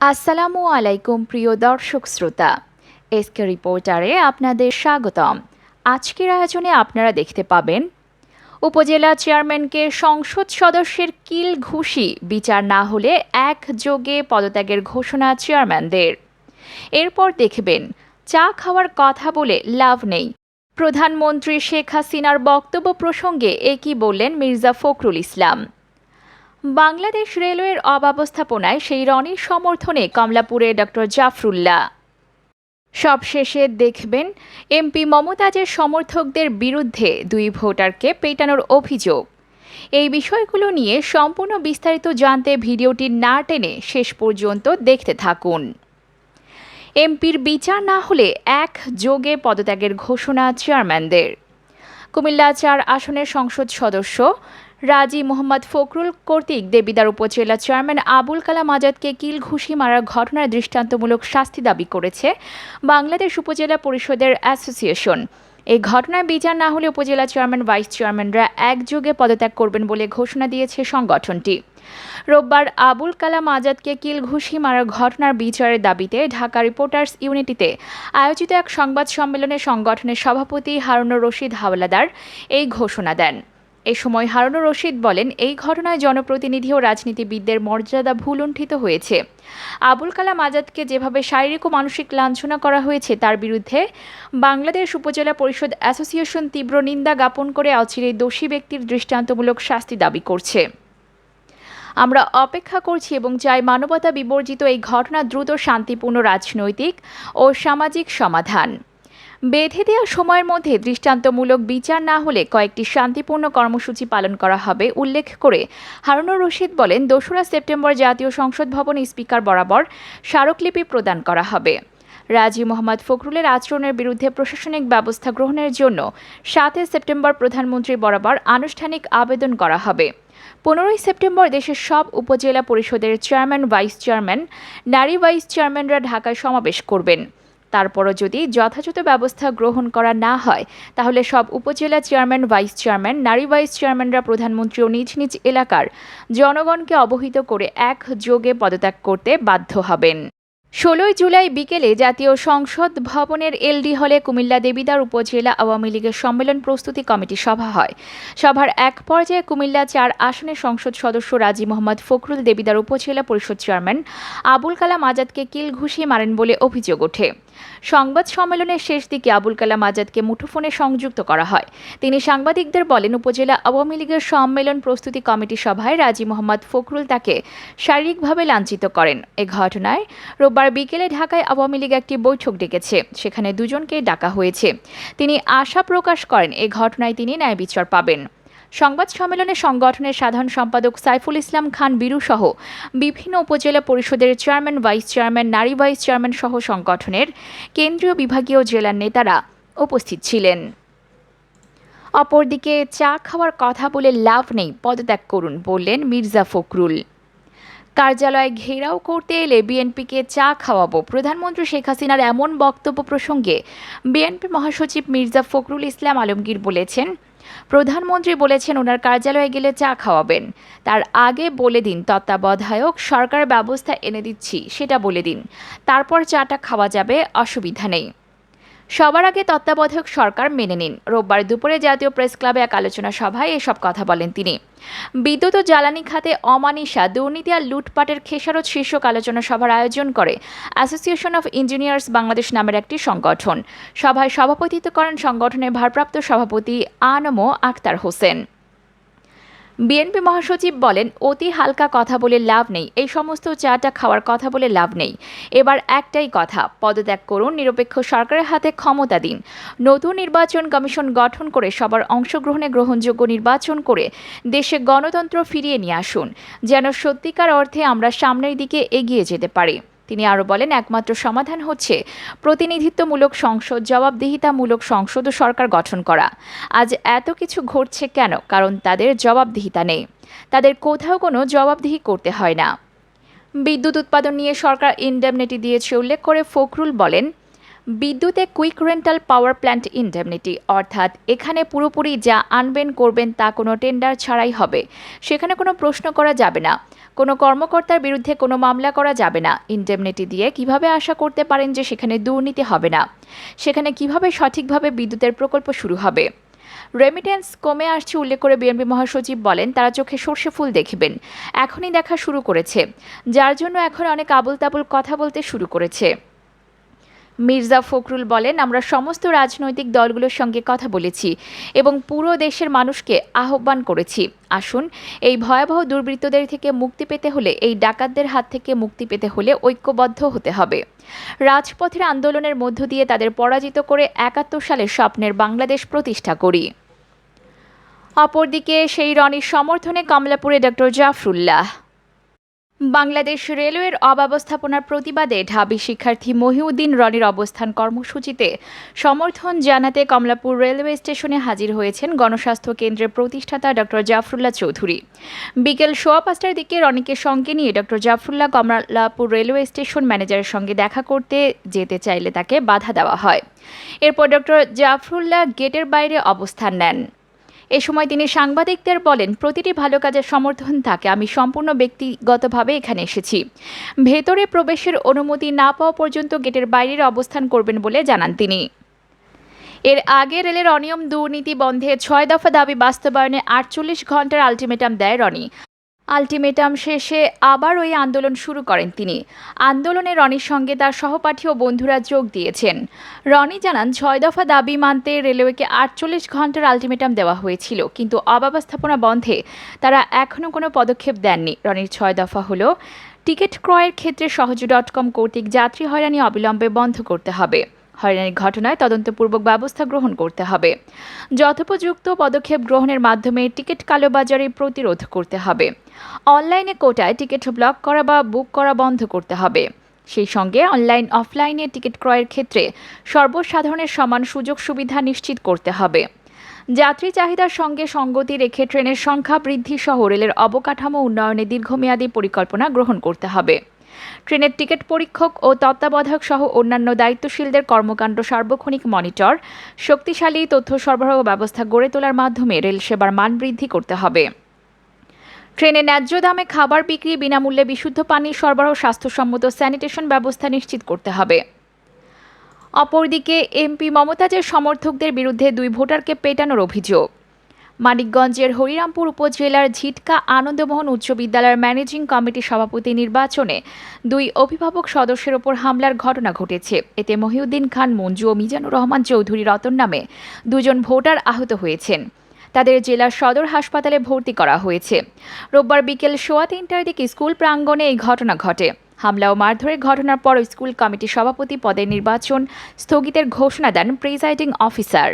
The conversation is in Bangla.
আসসালামু আলাইকুম, প্রিয় দর্শক শ্রোতা। এসকে রিপোর্টারে আপনাদের স্বাগতম। আজকের আয়োজনে আপনারা দেখতে পাবেন, উপজেলা চেয়ারম্যানকে সংসদ সদস্যের কিল ঘুষি, বিচার না হলে এক যোগে পদত্যাগের ঘোষণা চেয়ারম্যানদের। এরপর দেখবেন, চা খাওয়ার কথা বলে লাভ নেই। প্রধানমন্ত্রী শেখ হাসিনার বক্তব্য প্রসঙ্গে একই বললেন মির্জা ফখরুল ইসলাম। বাংলাদেশ রেলওয়ের অব্যবস্থাপনায় সেই রনির সমর্থনে কমলাপুরে ডক্টর জাফরুল্লাহ। সবশেষে দেখবেন এমপি মমতাজের সমর্থকদের বিরুদ্ধে দুই ভোটারকে পেটানোর অভিযোগ। এই বিষয়গুলো নিয়ে সম্পূর্ণ বিস্তারিত জানতে ভিডিওটি না টেনে শেষ পর্যন্ত দেখতে থাকুন। এমপির বিচার না হলে এক যোগে পদত্যাগের ঘোষণা চেয়ারম্যানদের। কুমিল্লা চার আসনের সংসদ সদস্য রাজি মোহাম্মদ ফখরুল কর্তৃক দেবিদার উপজেলা চেয়ারম্যান আবুল কালাম আজাদকে কিল ঘুষি মারার ঘটনার দৃষ্টান্তমূলক শাস্তি দাবি করেছে বাংলাদেশ উপজেলা পরিষদের অ্যাসোসিয়েশন। এই ঘটনায় বিচার না হলে উপজেলা চেয়ারম্যান, ভাইস চেয়ারম্যানরা একযোগে পদত্যাগ করবেন বলে ঘোষণা দিয়েছে সংগঠনটি। রোববার আবুল কালাম আজাদকে কিল ঘুষি মারার ঘটনার বিচারের দাবিতে ঢাকা রিপোর্টার্স ইউনিটিতে আয়োজিত এক সংবাদ সম্মেলনে সংগঠনের সভাপতি হারুনুর রশিদ হাওলাদার এই ঘোষণা দেন। এ সময় হারুনুর রশিদ বলেন, এই ঘটনায় জনপ্রতিনিধি ও রাজনীতিবিদদের মর্যাদা ভুলুণ্ঠিত হয়েছে। আবুল কালাম আজাদকে যেভাবে শারীরিক ও মানসিক লাঞ্ছনা করা হয়েছে, তার বিরুদ্ধে বাংলাদেশ উপজেলা পরিষদ অ্যাসোসিয়েশন তীব্র নিন্দা জ্ঞাপন করে অচিরে দোষী ব্যক্তির দৃষ্টান্তমূলক শাস্তি দাবি করছে। আমরা অপেক্ষা করছি এবং চাই মানবতা বিবর্জিত এই ঘটনা দ্রুত শান্তিপূর্ণ রাজনৈতিক ও সামাজিক সমাধান। বেঁধে দেওয়া সময়ের মধ্যে দৃষ্টান্তমূলক বিচার না হলে কয়েকটি শান্তিপূর্ণ কর্মসূচি পালন করা হবে, উল্লেখ করে হারুনুর রশিদ বলেন, দোসরা সেপ্টেম্বর জাতীয় সংসদ ভবন স্পিকার বরাবর স্মারকলিপি প্রদান করা হবে। রাজি মোহাম্মদ ফখরুলের আচরণের বিরুদ্ধে প্রশাসনিক ব্যবস্থা গ্রহণের জন্য সাতই সেপ্টেম্বর প্রধানমন্ত্রী বরাবর আনুষ্ঠানিক আবেদন করা হবে। পনেরোই সেপ্টেম্বর দেশের সব উপজেলা পরিষদের চেয়ারম্যান, ভাইস চেয়ারম্যান, নারী ভাইস চেয়ারম্যানরা ঢাকায় সমাবেশ করবেন। তারপরও যদি যথাযথ ব্যবস্থা গ্রহণ করা না হয়, তাহলে সব উপজেলা চেয়ারম্যান, ভাইস চেয়ারম্যান, নারী ভাইস চেয়ারম্যানরা প্রধানমন্ত্রী ও নিজ নিজ এলাকার জনগণকে অবহিত করে একযোগে পদত্যাগ করতে বাধ্য হবেন। ষোলোই জুলাই বিকেলে জাতীয় সংসদ ভবনের এলডি হলে কুমিল্লা দেবিদার উপজেলা আওয়ামী লীগের সম্মেলন প্রস্তুতি কমিটি সভা হয়। সভার এক পর্যায়ে কুমিল্লা চার আসনের সংসদ সদস্য রাজি মোহাম্মদ ফখরুল দেবিদার উপজেলা পরিষদ চেয়ারম্যান আবুল কালাম আজাদকে কিল ঘুষিয়ে মারেন বলে অভিযোগ ওঠে। সংবাদ সম্মেলনের শেষ দিকে আবুল কালাম আজাদকে মুঠোফোনে সংযুক্ত করা হয়। তিনি সাংবাদিকদের বলেন, উপজেলা আওয়ামী লীগের সম্মেলন প্রস্তুতি কমিটি সভায় রাজি মোহাম্মদ ফখরুল তাকে শারীরিকভাবে লাঞ্ছিত করেন। এ ঘটনায় রোববার বিকেলে ঢাকায় আওয়ামী লীগ একটি বৈঠক ডেকেছে। সেখানে দুজনকে ডাকা হয়েছে। তিনি আশা প্রকাশ করেন, এ ঘটনায় তিনি ন্যায় বিচার পাবেন। সংবাদ সম্মেলনে সংগঠনের সাধারণ সম্পাদক সাইফুল ইসলাম খান, বিরু সহ বিভিন্ন উপজেলা পরিষদের চেয়ারম্যান, ভাইস চেয়ারম্যান, নারী ভাইস চেয়ারম্যান সহ সংগঠনের কেন্দ্রীয় বিভাগীয় জেলার নেতারা উপস্থিত ছিলেন। অপরদিকে চা খাওয়ার কথা বলে লাভ নেই, পদত্যাগ করুন বললেন মির্জা ফখরুল। কার্যালয় ঘেরাও করতে এলে বিএনপিকে চা খাওয়াবো। প্রধানমন্ত্রী শেখ হাসিনার এমন বক্তব্য প্রসঙ্গে বিএনপি মহাসচিব মির্জা ফখরুল ইসলাম আলমগীর বলেছেন, প্রধানমন্ত্রী বলেছেন ওনার কার্যালয়ে গেলে চা খাওয়াবেন। তার আগে বলে দিন তত্ত্বাবধায়ক, সরকার ব্যবস্থা এনে দিচ্ছি, সেটা বলে দিন। তারপর চাটা খাওয়া যাবে, অসুবিধা নেই। সবার আগে তত্ত্বাবধায়ক সরকার মেনে নিন। রোববার দুপুরে জাতীয় প্রেস ক্লাবে এক আলোচনা সভায় এসব কথা বলেন তিনি। বিদ্যুৎ ও জ্বালানি খাতে অমানিসা দুর্নীতি আর লুটপাটের খেসারত শীর্ষক আলোচনা সভার আয়োজন করে অ্যাসোসিয়েশন অফ ইঞ্জিনিয়ার্স বাংলাদেশ নামের একটি সংগঠন। সভায় সভাপতিত্ব করেন সংগঠনের ভারপ্রাপ্ত সভাপতি আনমো আক্তার হোসেন। বিএনপি মহাসচিব বলেন, অতি হালকা কথা বলে লাভ নেই। এই সমস্ত চাটা খাওয়ার কথা বলে লাভ নেই। এবার একটাই কথা, পদত্যাগ করুন, নিরপেক্ষ সরকারের হাতে ক্ষমতা দিন। নতুন নির্বাচন কমিশন গঠন করে সবার অংশগ্রহণে গ্রহণযোগ্য নির্বাচন করে দেশে গণতন্ত্র ফিরিয়ে নিয়ে আসুন। যেন সত্যিকার অর্থে আমরা সামনের দিকে এগিয়ে যেতে পারি। তিনি আরও বলেন, একমাত্র সমাধান হচ্ছে প্রতিনিধিত্বমূলক সংসদ, জবাবদিহিতামূলক সংসদ ও সরকার গঠন করা। আজ এত কিছু ঘটছে কেন? কারণ তাদের জবাবদিহিতা নেই। তাদের কোথাও কোনো জবাবদিহি করতে হয় না। বিদ্যুৎ উৎপাদন নিয়ে সরকার ইন্ডেমনিটি দিয়েছে, উল্লেখ করে ফখরুল বলেন বিদ্যুতে quick rental power plant indemnity, অর্থাৎ এখানে পুরোপুরি যা আনবেন, করবেন তা কোনো টেন্ডার ছাড়াই হবে। সেখানে কোনো প্রশ্ন করা যাবে না। কোনো কর্মকর্তার বিরুদ্ধে কোনো মামলা করা যাবে না। ইন্ডেমনিটি দিয়ে কীভাবে আশা করতে পারেন যে সেখানে দুর্নীতি হবে না? সেখানে কীভাবে সঠিকভাবে বিদ্যুতের প্রকল্প শুরু হবে? রেমিটেন্স কমে আসছে উল্লেখ করে বিএনপি মহাসচিব বলেন, তারা চোখে সর্ষে ফুল দেখবেন। এখনই দেখা শুরু করেছে, যার জন্য এখন অনেক আবল তাবল কথা বলতে শুরু করেছে। মির্জা ফখরুল বলেন, আমরা সমস্ত রাজনৈতিক দলগুলোর সঙ্গে কথা বলেছি এবং পুরো দেশের মানুষকে আহ্বান করেছি। আসুন, এই ভয়াবহ দুর্বৃত্তদের থেকে মুক্তি পেতে হলে, এই ডাকাতদের হাত থেকে মুক্তি পেতে হলে ঐক্যবদ্ধ হতে হবে। রাজপথের আন্দোলনের মধ্য দিয়ে তাদের পরাজিত করে একাত্তর সালে স্বপ্নের বাংলাদেশ প্রতিষ্ঠা করি। অপরদিকে সেই রনির সমর্থনে কমলাপুরে ডক্টর জাফরুল্লাহ। বাংলাদেশ রেলওয়ের অব্যবস্থাপনার প্রতিবাদে ঢাবি শিক্ষার্থী মহিউদ্দিন রনির অবস্থান কর্মসূচিতে সমর্থন জানাতে কমলাপুর রেলওয়ে স্টেশনে হাজির হয়েছেন গণস্বাস্থ্য কেন্দ্রের প্রতিষ্ঠাতা ডক্টর জাফরুল্লাহ চৌধুরী। বিকেল সোয়া পাঁচটার দিকে রনিকে সঙ্গে নিয়ে doctor Zafrullah Kamalapur railway station ম্যানেজারের সঙ্গে দেখা করতে যেতে চাইলে তাকে বাধা দেওয়া হয়। এরপর ডক্টর জাফরুল্লাহ গেটের বাইরে অবস্থান নেন। এ সময় তিনি সাংবাদিকদের বলেন, প্রতিটি ভালো কাজের সমর্থন থাকে। আমি সম্পূর্ণ ব্যক্তিগতভাবে এখানে এসেছি। ভেতরে প্রবেশের অনুমতি না পাওয়া পর্যন্ত গেটের বাইরের অবস্থান করবেন বলে জানান তিনি। এর আগে রেলের অনিয়ম দুর্নীতি বন্ধে ছয় দফা দাবি বাস্তবায়নে আটচল্লিশ ঘণ্টার আলটিমেটাম দেয় রনি। আলটিমেটাম শেষে আবার ওই আন্দোলন শুরু করেন তিনি। আন্দোলনে রনির সঙ্গে তার সহপাঠী ও বন্ধুরা যোগ দিয়েছেন। রনি জানান, ছয় দফা দাবি মানতে রেলওয়েকে আটচল্লিশ ঘণ্টার আলটিমেটাম দেওয়া হয়েছিল, কিন্তু অব্যবস্থাপনা বন্ধে তারা এখনও কোনো পদক্ষেপ দেননি। রনির ছয় দফা হলো, টিকিট ক্রয়ের ক্ষেত্রে সহজ ডট কম কর্তৃক যাত্রী হয়রানি অবিলম্বে বন্ধ করতে হবে। হয়রানির ঘটনায় তদন্তপূর্বক ব্যবস্থা গ্রহণ করতে হবে। যথোপযুক্ত পদক্ষেপ গ্রহণের মাধ্যমে টিকিট কালোবাজারে প্রতিরোধ করতে হবে। অনলাইনে কোটায় টিকিট ব্লক করা বা বুক করা বন্ধ করতে হবে। সেই সঙ্গে অনলাইন, অফলাইনে টিকিট ক্রয়ের ক্ষেত্রে সর্বসাধারণের সমান সুযোগ সুবিধা নিশ্চিত করতে হবে। যাত্রী চাহিদার সঙ্গে সঙ্গতি রেখে ট্রেনের সংখ্যা বৃদ্ধি সহ রেলের অবকাঠামো উন্নয়নে দীর্ঘমেয়াদী পরিকল্পনা গ্রহণ করতে হবে। ট্রেনের টিকিট পরীক্ষক ও তত্ত্বাবধায়ক সহ অন্যান্য দায়িত্বশীলদের কর্মকাণ্ড সার্বক্ষণিক মনিটর, শক্তিশালী তথ্য সরবরাহ ব্যবস্থা গড়ে তোলার মাধ্যমে রেল সেবার মান বৃদ্ধি করতে হবে। ট্রেনে ন্যায্য দামে খাবার বিক্রি বিনামূল্যে বিশুদ্ধ পানি সরবরাহ, স্বাস্থ্যসম্মত স্যানিটেশন ব্যবস্থা নিশ্চিত করতে হবে। অপরদিকে এমপি মমতাজের সমর্থকদের বিরুদ্ধে দুই ভোটারকে পেটানোর অভিযোগ। মানিকগঞ্জের হরিরামপুর উপজেলার ঝিটকা আনন্দমোহন উচ্চ বিদ্যালয়ের ম্যানেজিং কমিটি সভাপতি নির্বাচনে দুই অভিভাবক সদস্যের ওপর হামলার ঘটনা ঘটেছে। এতে মহিউদ্দিন খান, মঞ্জু ও মিজানুর রহমান চৌধুরী রতন নামে দুজন ভোটার আহত হয়েছেন। তাদের জেলার সদর হাসপাতালে ভর্তি করা হয়েছে। রোববার বিকেল সোয়া তিনটার দিকে স্কুল প্রাঙ্গণে এই ঘটনা ঘটে। হামলা ও মারধরের ঘটনার পর স্কুল কমিটির সভাপতি পদের নির্বাচন স্থগিতের ঘোষণা দেন প্রিজাইডিং অফিসার।